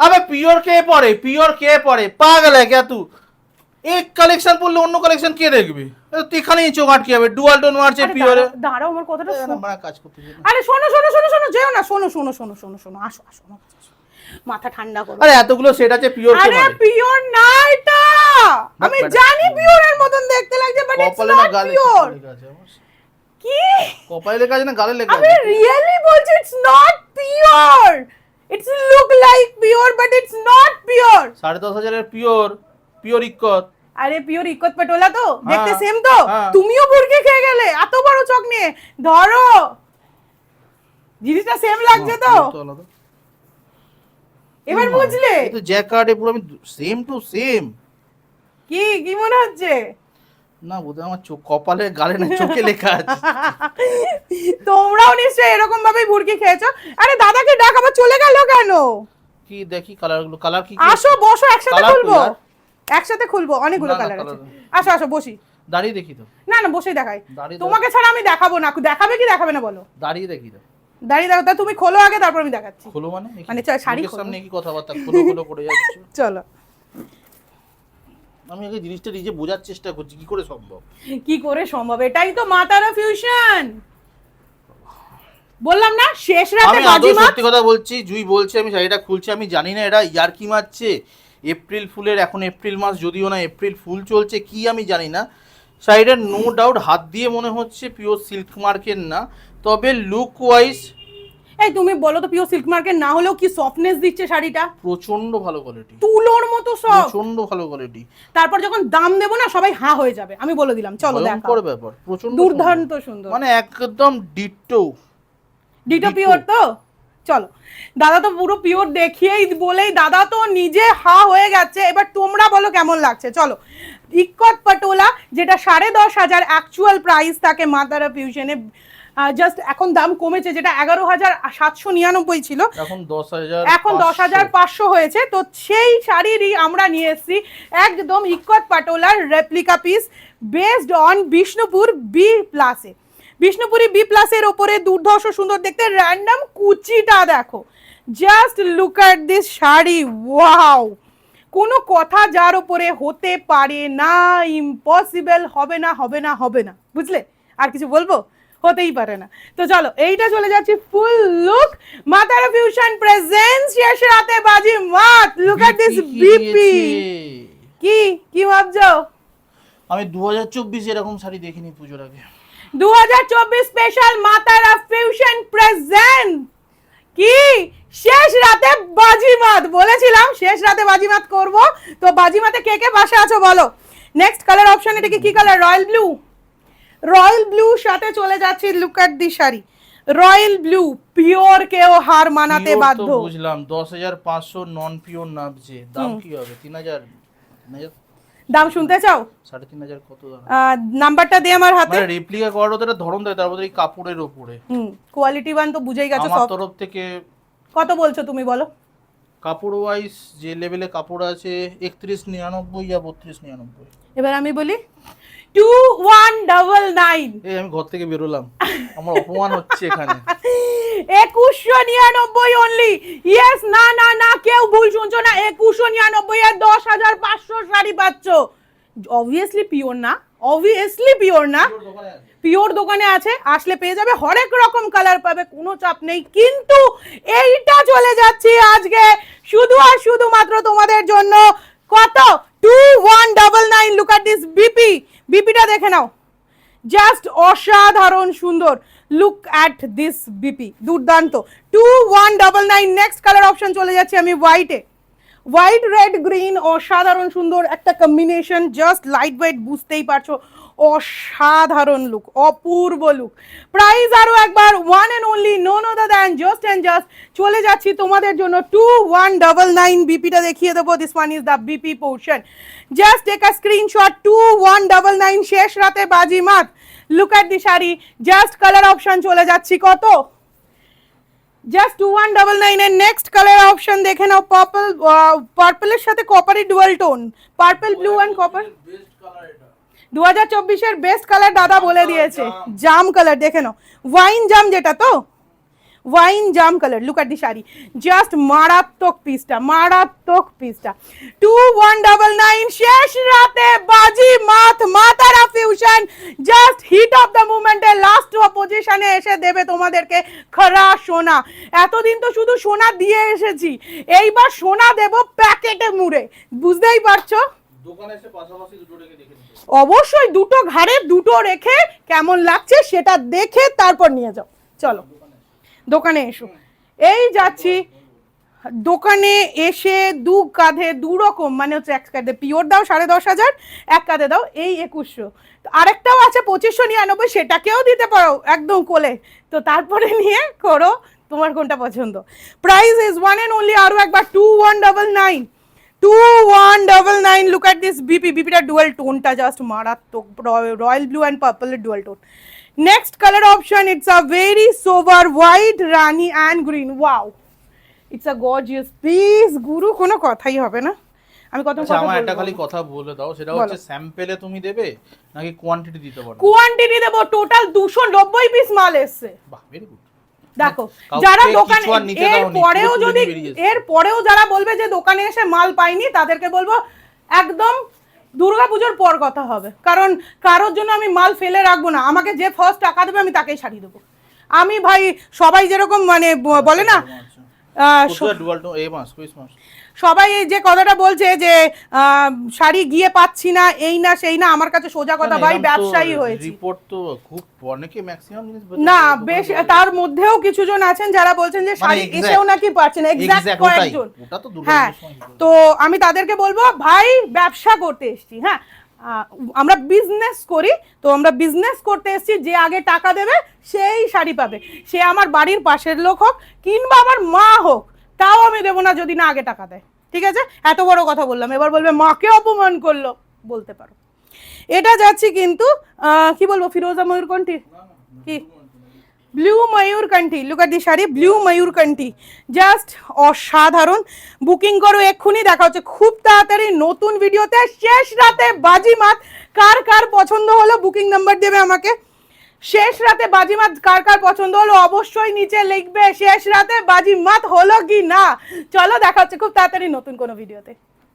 अबे प्योर কে পরে পিওর কে পরে পাগল है क्या तू এক কালেকশন পড়লে অন্য কালেকশন কে দেখবে এ তো এখানেই চোখ আটকে যাবে ডুয়াল টোন মারছে আরে পিওরে দাঁড়াও, দাঁড়াও আমার কথাটা শোনো। বড় কাজ করতে হবে। আরে শোনো শোনো শোনো শোনো যেও না শোনো শোনো শোনো শোনো শোনো আসো আসো আমার কাছে আসো। মাথা ঠান্ডা করো আরে এতগুলো সেট আছে পিওর কে আরে মারে পিওর না এটা আমি ব্যাপারটা- জানি পিওরের মতন দেখতে লাগছে বাট ইটস কপালে না নট গালে পিওর লেখা আছে আমার। কি কপালে লেখা আছে না গালে লেখা আমি আছে রিয়েলি বলছি it's not pure it's pure but it's not pure সাড়ে দশ হাজারের পিওর পিওর ইক্কত। আরে পিওর ইকত পটোলা তো? দেখতে হ্যাঁ, সেম তো? হ্যাঁ। তুমিও বুড়কে খেয়ে গেলে এত বড় চোখ নিয়ে। ধরো। জিনিসটা সেম লাগছে তো? আলাদা। এবার বুঝলে? তো জ্যাকার্ডে পুরো আমি সেম টু সেম কি কি মনে হচ্ছে? না বোধহয় আমার চোখ কপালে গালে না চোখে লেখা আছে। তোমরাও নিশ্চয়ই এরকম ভাবেই বুড়কি খেয়েছো? আরে দাদাকে ডাক আবার চলে গেল কেন? কি দেখি কালারগুলো কালার কি আসো বসো একসাথে খুলবো। একসাথে খুলবো অনেকগুলো কালার আছে। আসো আসো বসি। দাঁড়িয়ে দেখি তো। না না বসেই দেখাই। তোমাকে ছাড়া আমি দেখাবো না। দেখাবে কি দেখাবে না বলো। দাঁড়িয়ে দেখি তো। দাঁড়িয়ে দেখো তুমি খোলো আগে তারপর আমি দেখাচ্ছি। খোলো মানে? মানে চল, শাড়ি সামনে কি কথাবার্তা? খোলো খোলো করে যাচ্ছে। চলো। আমি আগে জিনিসটা নিজে বোঝার চেষ্টা করছি কি করে সম্ভব? কি করে সম্ভব? এটাই তো মাতারা ফিউশন বললাম না শেষ রাতে আমি আদৌ বাজিমাত। সত্যি কথা বলছি জুই বলছে আমি শাড়িটা খুলছি আমি জানি না এটা ইয়ারকি মারছে। এপ্রিল ফুলের এখন এপ্রিল মাস যদিও না এপ্রিল ফুল চলছে কি আমি জানি না। শাড়িটা নো ডাউট হাত দিয়ে মনে হচ্ছে পিওর সিল্ক মার্কের না। তবে লুক ওয়াইজ এই তুমি বলো তো পিওর সিল্ক মার্কেট না হলেও কি সফটনেস দিচ্ছে শাড়িটা? প্রচণ্ড ভালো কোয়ালিটি তুলোর মতো সব প্রচণ্ড ভালো কোয়ালিটি তারপর যখন দাম দেবো না সবাই হা হয়ে যাবে। আমি বলে দিলাম চলো দেখো ব্যাপার প্রচণ্ড দুর্দান্ত সুন্দর। মানে একদম ডিটো ডিটো পিওর তো? চলো। দাদা তো পুরো পিওর দেখিয়েই বলেই দাদা তো নিজে হা হয়ে গেছে। এবার তোমরা বলো কেমন লাগছে? চলো। ইক্কত পটোলা যেটা সাড়ে দশ হাজার অ্যাকচুয়াল প্রাইস থাকে মাতারা ফিউশনে জাস্ট এখন দাম কমেছে যেটা এগারো হাজার সাতশো নিরানব্বই ছিল। এখন দশ হাজার এখন দশ হাজার পাঁচশো হয়েছে। তো সেই শাড়িরই আমরা নিয়ে এসেছি একদম ইকত পাটোলার replica piece based on Bishnupur B প্লাসে বিষ্ণুপুরি বি প্লাসের ওপরে দুর্ধর্ষ সুন্দর দেখতে র্যান্ডম কুচিটা দেখো। Just look at this sari wow কোনো কথা যার ওপরে হতে পারে না ইম্পসিবল হবে না হবে না হবে না। বুঝলে? আর কিছু বলব? হতেই পারে না। তো চলো এইটা চলে যাচ্ছি ফুল লুক মাতারা ফিউশন প্রেজেন্স শেষ রাতে বাজি মাত। লুক অ্যাট দিস বিপি কি কি ভাবছ? আমি দু হাজার চব্বিশ এরকম শাড়ি দেখিনি পুজোর আগে। দু হাজার চব্বিশ স্পেশাল মাতারা ফিউশন প্রেজেন্ট কি? শেষ রাতে বাজিমাত বলেছিলাম শেষ রাতে বাজিমাত করব। তো বাজিমাতে কে কে বাসা আছো বলো? নেক্সট কালার অপশন এটা কি colour royal blue royal blue সাথে চলে যাচ্ছি look at the sari royal blue pure কেও হার মানাতে বাধ্য। বুঝলাম দশ হাজার পাঁচশো নন পিওর নামছে। দাম কি হবে? তিন হাজার তিন হাজার? দাম শুনতে চাও? সাড়ে তিন হাজার কত দাম? নাম্বারটা দে আমার হাতে। মানে রেপ্লিকা করার ওদের ধরন দেয় তারপরে এই কাপড়ের ওপরে। হুম কোয়ালিটি ওয়ান তো বুঝেই গেছো আমার সব। তরফ থেকে কত বলছো তুমি বলো? কাপড় ওয়াইজ যে লেভেলে কাপড় আছে একত্রিশ নিরানব্বই বা বত্রিশ নিরানব্বই। এবার আমি বলি টু ওয়ান ডাবল নাইন এই আমি ঘর থেকে বেরোলাম। আমার অপমান হচ্ছে এখানে। একুশশো নিরানব্বই অনলি ইয়েস না না না কেউ ভুল শুনছো না। একুশশো নিরানব্বই আর দশ হাজার পাঁচশো শাড়ি পাচ্ছ। অবভিয়াসলি পিওর না। অবভিয়াসলি পিওর না। পিওর দোকানে আছে। আসলে পেয়ে যাবে হরেক রকম কালার পাবে কোনো চাপ নেই। কিন্তু এইটা চলে যাচ্ছে আজকে শুধু আর শুধুমাত্র তোমাদের জন্য। কত? Two one double nine look this BP বিপিটা দেখে নাও। জাস্ট অসাধারণ সুন্দর। লুক অ্যাট দিস বিপি দুর্দান্ত। Two one double nine next colour option চলে যাচ্ছে আমি হোয়াইটে হোয়াইট রেড গ্রিন অসাধারণ সুন্দর একটা কম্বিনেশন জাস্ট লাইট ওয়েট বুঝতেই পারছ। অসাধারণ লুক অপূর্ব লুক প্রাইস আরও একবার one and only no no the then just and just চলে যাচ্ছি তোমাদের জন্য টু ওয়ান ডাবল নাইন বিপিটা দেখিয়ে দেবো। This one is the BP portion just take a screenshot two one double nine শেষ রাতে বাজি মাত look at the sari just colour option চলে যাচ্ছি। কত? জাস্ট টু ওয়ান ডাবল নাইনের নেক্সট কালার অপশন দেখে নাও পার্পল পার্পলের সাথে coppery dual tone purple blue and copper দু হাজার চব্বিশের বেস্ট কালার দাদা বলে দিয়েছে। জাম কালার দেখে নাও। ওয়াইন জাম যেটা তো? Wine jam colour look the sari. Just মারাত্মক পিসটা মারাত্মক পিসটা টু ওয়ান ডাবল নাইন শেষ রাতে বাজি মাথ মাতারা fusion just heat of the মুভমেন্টে লাস্ট পজিশনে এসে দেবে তোমাদেরকে খরা সোনা। এতদিন তো শুধু সোনা দিয়ে এসেছি। এইবার সোনা দেব প্যাকেটে মুড়ে। বুঝতেই পারছ? অবশ্যই দুটো ঘাড়ে দুটো রেখে কেমন লাগছে সেটা দেখে তারপর নিয়ে যাও। চলো, দোকানে এসো। এই যাচ্ছি। দোকানে এসে দু কাঁধে দু রকম মানে হচ্ছে এক কাঁধে পিওর দাও সাড়ে দশ হাজার, এক কাঁধে দাও এই একুশশো। আরেকটাও আছে পঁচিশশো নিরানব্বই, সেটাকেও দিতে পারো একদম কোলে। তো তারপরে নিয়ে করো, তোমার কোনটা পছন্দ। Price is one and only আরও একবার two one double nine two one double nine look at this BP বিপিটা dual টোনটা জাস্ট মারাত্মক royal blue and পার্পলের dual tone next colour option it's a very sober white rani and green wow it's a gorgeous please guru কোনো কথাই হবে না। আমি কত আচ্ছা কথা আমার একটা খালি কথা বলে দাও সেটা। হচ্ছে স্যাম্পেলে তুমি দেবে নাকি কোয়ান্টিটি দিতে পারো কোয়ান্টিটি দেবো টোটাল দুশো নব্বই পিস মাল এসছে। বাহ ভেরি গুড দেখো যারা দোকান এর পরেও যদি এর পরেও যারা বলবে যে দোকানে এসে মাল পাইনি তাদেরকে বলব একদম দুর্গাপুজোর পর কথা হবে। কারণ কারোর জন্য আমি মাল ফেলে রাখব না। আমাকে যে ফার্স্ট টাকা দেবে আমি তাকেই সারিয়ে দেবো। আমি ভাই সবাই যেরকম মানে বলে না সবাই এই যে কথাটা বলছে যে শাড়ি গিয়ে পাচ্ছি না এই না সেই না আমার কাছে সোজা কথা ভাই ব্যবসায়ী হয়েছি। রিপোর্ট তো খুব অনেকে ম্যাক্সিমাম জিনিস না বেশ তার মধ্যেও কিছু জন আছেন যারা বলছেন যে শাড়ি মানে এসেও নাকি পাচ্ছেন এক্সাক্ট এক্স্যাক্ট কয়েকজন। হ্যাঁ তো আমি তাদেরকে বলব ভাই ব্যবসা করতে এসেছি হ্যাঁ। আমরা বিজনেস করি তো আমরা বিজনেস করতে এসেছি যে আগে টাকা দেবে সেই শাড়ি পাবে। সে আমার বাড়ির পাশের লোক হোক কিংবা আমার মা হোক তাও আমি দেবো না যদি না আগে টাকা দেয়। ঠিক আছে? এত বড় কথা বললাম। এবার বলবে, মাকে অপমান করল। বলতে পারো। এটা যাচ্ছি কিন্তু কি বলব, ফিরোজা ময়ূরকণ্ঠী? কি? ব্লু ময়ূরকণ্ঠী। লুক দি শাড়ি, ব্লু ময়ূরকণ্ঠী। জাস্ট অসাধারণ। বুকিং করো এক্ষুনি, দেখা হচ্ছে খুব তাড়াতাড়ি নতুন ভিডিওতে শেষ রাতে বাজিমাত। কার কার পছন্দ হলো বুকিং নাম্বার দেবে আমাকে। শেষ রাতে বাজিমাত কার কার পছন্দ হলো? অবশ্যই নিচে লিখবে, শেষ রাতে বাজিমাত হলো কি না? চলো দেখা হচ্ছে খুব তাড়াতাড়ি নতুন কোনো ভিডিওতে